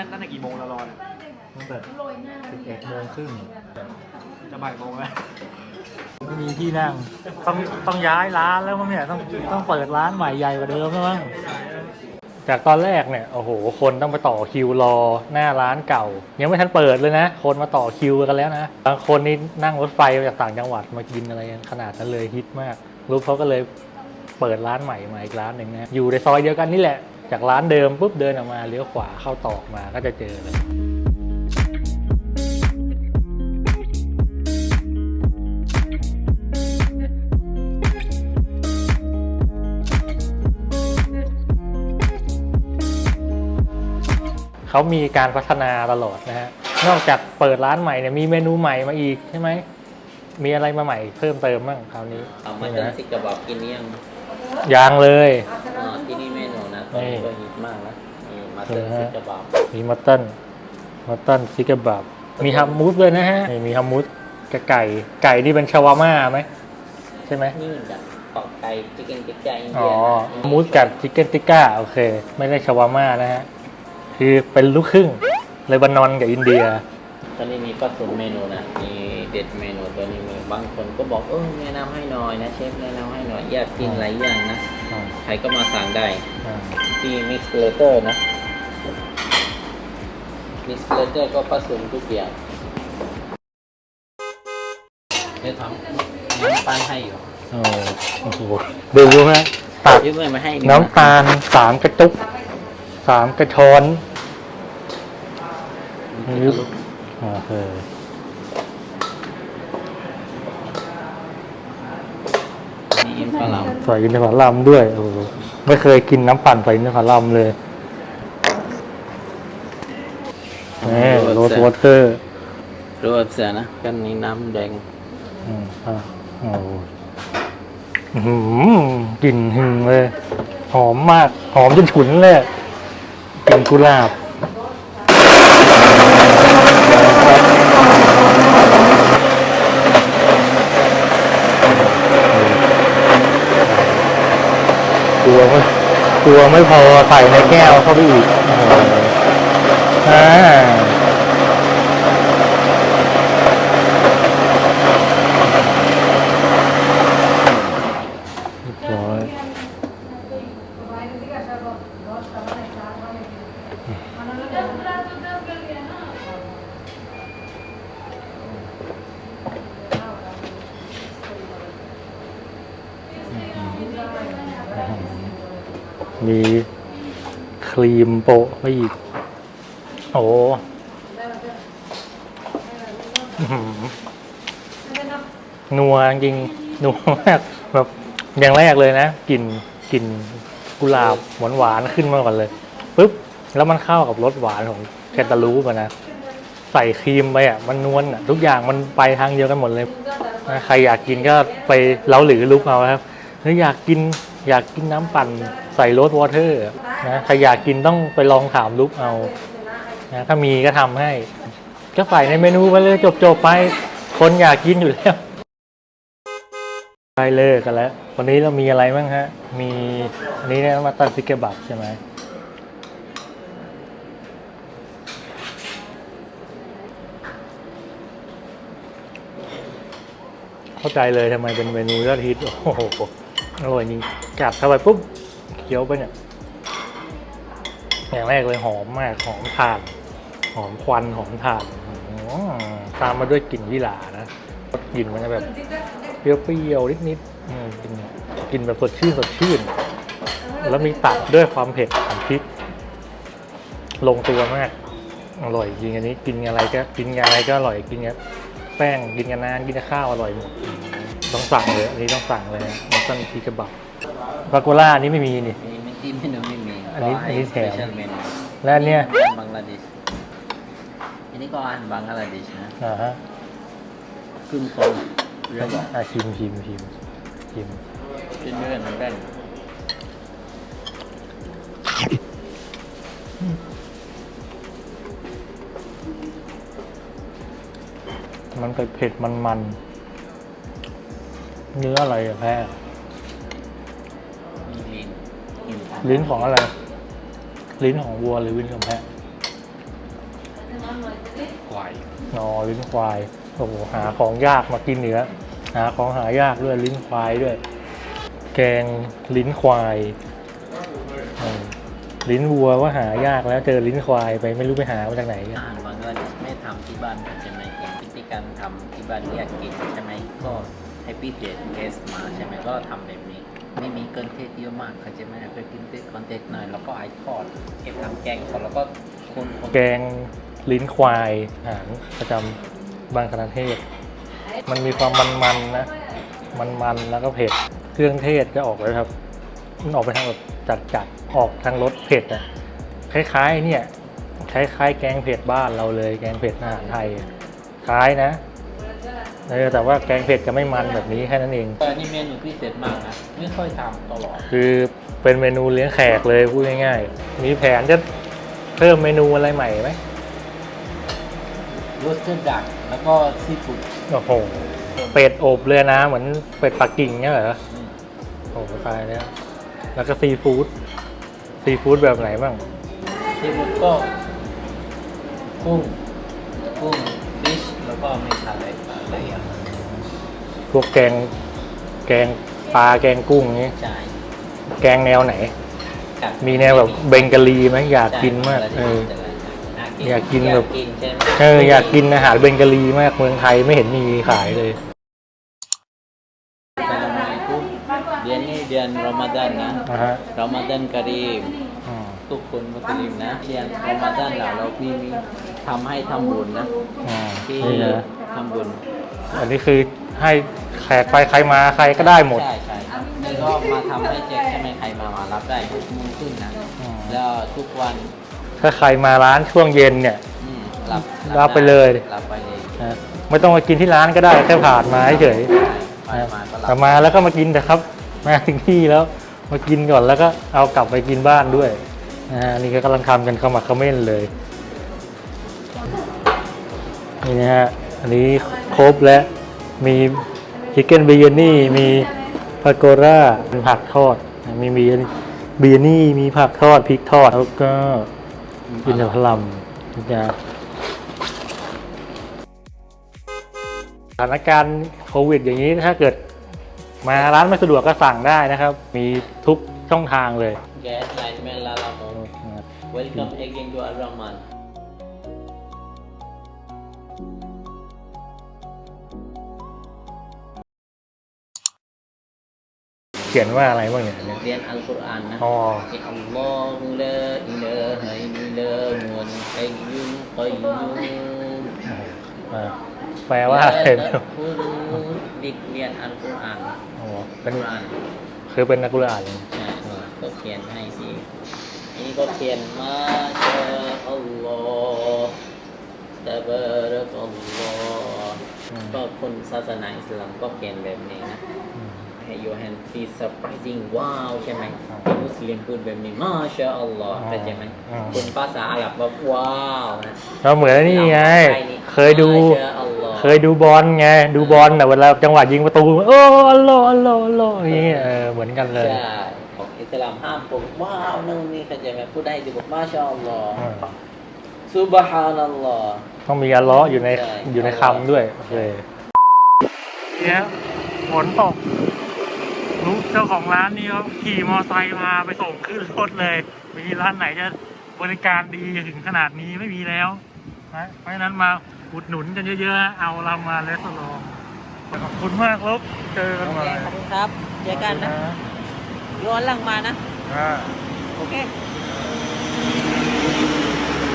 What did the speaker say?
นั่นนั่นนะกี่โมงเรารอเนี่ยตั้งแต่11โมงครึ่งจะบ่ายโมงแล้วไม่มีที่นั่ง ต้องต้องย้ายร้านแล้วมั้งเนี่ยต้องต้องเปิดร้านใหม่ใหญ่กว่าเดิมแล้วมั้งจากตอนแรกเนี่ยโอ้โห คนต้องไปต่อคิวรอหน้าร้านเก่า ยังไม่ทันเปิดเลยนะ คนมาต่อคิวกันแล้วนะบางคนนี่นั่งรถไฟจากต่างจังหวัดมากินอะไรขนาดนั้นเลยฮิตมากรูปเขาก็เลยเปิดร้านใหม่มาอีกร้านหนึ่งนะอยู่ในซอยเดียวกันนี่แหละ จากร้านเดิมปุ๊บเดินออกมาเลี้ยวขวาเข้าตอกมาก็จะเจอเลยเขามีการพัฒนาตลอดนะฮะ นอกจากเปิดร้านใหม่เนี่ยมีเมนูใหม่มาอีกใช่ไหม มีอะไรมาใหม่เพิ่มเติมบ้างคราวนี้เอามาเติมซิกกระบอกกินเนียงยังเลยอ่าที่นี่เนี่ก็ฮิตมากนะนี่มาเติมซิกกระบอกมีมัตตันมัตตันซิกเกบับมีฮัมมูสเลยนะฮะมีฮัมมูสกับไก่ ไก่นี่เป็นชาวาม่าไหมใช่ไหมนี่แบบปอกไก่จิกเก้นจิกไก่อินอ๋เดีอยนะมูสกับชิคเก้นติก้าโอเค ไม่ได้ชาวาม่านะฮะคือเป็นลูกครึ่งเลบานอนกับอินเดีย ตอนนี้มีก็สุนเมนูนะมีเด็ดเมนูตัวนี้มีบางคนก็บอกเออแนะนำให้หน่อยนะเชฟแนะนำให้หน่อยอยากกินหลายอย่างนะ ใครก็มาสั่งได้อ่าที่มิกซ์เลเตอร์นะมิกซ์เลเตอร์ก็ผสมทุกอย่างเดี๋ยวทำน้ำตาลให้อยู่โอ้โอ้โหดูดูฮะตัดยืมเงินมาให้ดีกว่าน้ำตาลสามกระจุกสามกระชอนนี่โอเคนี่ อินฟาลัมใส่อินทผลัมด้วยโอ้โหไม่เคยกินน้ำปั่นใส่อินทผลัมเลยนี่โรสวอเตอร์โรสเสือนะกันนี้น้ำแดงอืมอะโอ้ยอื้อหือกลิ่นหึงเลย หอมมาก หอมจนฉุนเลยกลิ่นกุหลาบ ลัวไม่กลัวไม่พอใส่ในแก้วเข้าไปอีกอ่า มีครีมโปะไปอีก โอ้อื้อหือนัวจริงนัวมากแบบอย่างแรกเลยนะกลิ่นกลิ่นกุหลาบหวานหวานๆขึ้นมาก่อนเลยปุ๊บแล้วมันเข้ากับรสหวานของแคนตาลูปอะนะใส่ครีมไปอะมันนวลอะทุกอย่างมันไปทางเดียวกันหมดเลยนะใครอยากกินก็ไปเล้าหรือลุกเอาครับหรืออยากกิน อยากกินน้ำปั่นใส่โรสวอเตอร์นะใครอยากกินต้องไปลองถามลุกเอานะถ้ามีก็ทำให้ ก็ใส่ในเมนูไปเลยจบๆไป คนอยากกินอยู่แล้วไปเลยกันแล้ว วันนี้เรามีอะไรบ้างฮะ มีอันนี้นะมาตันซิกเกบับใช่ไหมเข้าใจเลยทำไมเป็นเมนูยอดฮิต โอ้โห อร่อยจริง กัดเข้าไปปุ๊บเคี้ยวไปเนี่ยอย่างแรกเลยหอมมากหอมถ่าน หอมควันหอมถ่านอื้อหือตามมาด้วยกลิ่นยี่หร่านะกลิ่นมันจะแบบเปรี้ยวๆนิดๆกลิ่นกลิ่นแบบสดชื่นสดชื่น แล้วมีตัดด้วยความเผ็ดของพริก ลงตัวมาก อร่อยจริงอันนี้กินอะไรก็กินอะไรก็อร่อยกินกับแป้งกินกับนานกินกับข้าวอร่อยหมดต้องสั่งเลยอันนี้ต้องสั่งเลยนะมันต้องทีกระบับ บาโกล่าอันนี้ไม่มีนี่ มีไม่ที่เมนูไม่มีอันนี้อันนี้แถมสเปเชียลเมนูและอันเนี้ยบังกลาเทศอันนี้ก็อาหารบังกลาเทศนะอ่าฮะครึ่งคนเรียกว่าอะชิมชิมชิมชิมเป็นเนื้อมันแป้งมันเผ็ดๆมันมันๆเนื้ออะไรอะแพ้ ลิ้นของอะไร ลิ้นของวัวหรือลิ้นของแพะควายอนอลิ้นควายโอ้โหหาของยากมากินเหนือหาของหายากด้วยลิ้นควายด้วย แกงลิ้นควายอืมลิ้นวัวว่าหายากแล้วเจอลิ้นควายไปไม่รู้ไปหามาจากไหนอาหารบางวันไม่ทำที่บ้านใช่ไหมเองวิธีการทำที่บ้านอยากกินใช่ไหมก็ให้พี่เดทเกสมาใช่ไหมก็ทำแบบนี้ ไม่มีเกินเทศเยอะมากเขาใจะไหมไปกินเทศคอนเทศหน่อยแล้วก็ไอทอดเก็บทำแกงก่อนแล้วก็คนแกงลิ้นควายอาหารประจำบางคณะเทศ มันมีความมันๆนะ มันๆแล้วก็เผ็ด เครื่องเทศจะออกเลยครับ มันออกไปทางแบบจัดๆ ออกทางรสเผ็ดอะคล้ายๆเนี่ย คล้ายๆ แกงเผ็ดบ้านเราเลย แกงเผ็ดอาหารไทย คล้ายนะ เออแต่ว่าแกงเผ็ดจะไม่มันแบบนี้แค่นั้นเอง แต่นี่เมนูพิเศษมากนะไม่ค่อยทำตลอดคือเป็นเมนูเลี้ยงแขกเลยพูดง่ายๆ มีแผนจะเพิ่มเมนูอะไรใหม่ไหมโรสเตอร์ดักแล้วก็ซีฟู้ดโอ้โหเป็ดอบเลยนะ เหมือนเป็ดปักกิ่งเนี่ยเหรอโอ้โหตายแล้วแล้วก็ซีฟู้ดซีฟู้ดแบบไหนบ้างซีฟู้ดก็กุ้งกุ้งฟิชแล้วก็ไม่ทานอะไร อะไรอะพวกแกงแกงปลาแกงกุ้งนี้ ใช่แกงแนวไหนกับมีแนวแบบเบงกาลีไหมอยากกินมากเออ อยากกินแบบ อยากกินใช่ไหมเอออยากกินอาหารเบงกาลีมากเมืองไทยไม่เห็นมีขายเลย Assalamualaikum เดือนนี้เดือนรอมฎอนนะนะฮะ รอมฎอนกะรีมอืม ทุกคนมุสลิมนะเดือนรอมฎอนเราเรามีมีทำให้ทำบุญนะอ่าที่นี่นะทำบุญอันนี้คือให้แขกไปใครมาใครก็ได้หมด ใช่ใช่ครับแล้วก็มาทำให้แจกใช่ไหมใครมามารับได้ทุกมุมขึ้นนะอืม แล้วทุกวันถ้าใครมาร้านช่วงเย็นเนี่ย อืมรับรับไปเลย รับไปเลยนะไม่ต้องมากินที่ร้านก็ได้แค่ผ่านมาเฉยไปมาก็รับ แต่มาแล้วก็มากินนะครับ มาถึงที่แล้ว มากินก่อนแล้วก็เอากลับไปกินบ้านด้วย นะฮะนี่ก็กำลังทำกันขมักเขม้นเลย นี่นะฮะ อันนี้ครบแล้วมีชิคเก้นเบิยนี่ มีพาโกรามีผักทอด มีบิยานี่บิยนี่ มีผักทอดพริกทอด แล้วก็อินทผลัมนะสถานการณ์โควิดอย่างนี้ถ้าเกิดมาร้านไม่สะดวกก็สั่งได้นะครับ มีทุก ช่องทางเลยแก๊สไลน์แมนลาลาโม Welcome again to Al Rahman เขียนว่าอะไรบ้างเนี่ยอันเนี้ยเรียนอัลกุรอานนะอ๋อที่อัลลอฮุลาอิลาฮะอิลลาฮุลกัยยุมกัยยุมอ่าแปลว่าอะไรและคุณเด็กเรียนอัลกุรอานอ๋ออัเป็ลนกุรอาน คือเป็นนักกุรอานเลยใช่ ก็เขียนให้สิอันนี้ก็เขียนมาชาอัลลอฮ์ตะบารักอัลลอฮ์อืมก็คนศาสนาอิสลามก็เขียนแบบนี้นะอืมให้ your hand feel surprising ว้าวใช่ไหมคนมุสลิมพูดแบบนี้มาชาอัลลอฮ์เข้าใจไหมคนภาษาอาหรับบอกว้าวนะเราเหมือนนี่ไง เคยดูมาชาอัลลอฮ์เคยดูบอลไงดูบอลแต่เวลาจังหวะยิงประตูโอ้อัลโลอัลโลอัลโลอย่างเงี้ยเออเหมือนกันเลยใช่ของอิ สลามห้ามผมว้าวนู่นนี่เข้าใจไหมพูดได้ดีบอกมาชาอัลลอฮ์อืมซุบฮานัลลอฮ์ต้องมีอัลเลาะห์อยู่ในใช่อยู่ในคำด้วยโอเคเนี่ยฝนตกลูกเจ้าของร้านนี่เขาขี่มอไซค์พาไปส่งขึ้นรถเลยมีร้านไหนจะบริการดีถึงขนาดนี้ไม่มีแล้วนะเพราะฉะนั้นมาอุดหนุนกันเยอะๆ เอาเรามาเลสลองขอบคุณมากลูกเจอกันโอใหม่เคขอบคุณครับ เจอกันนะ ย้อนหลังมานะ อ่า โอเค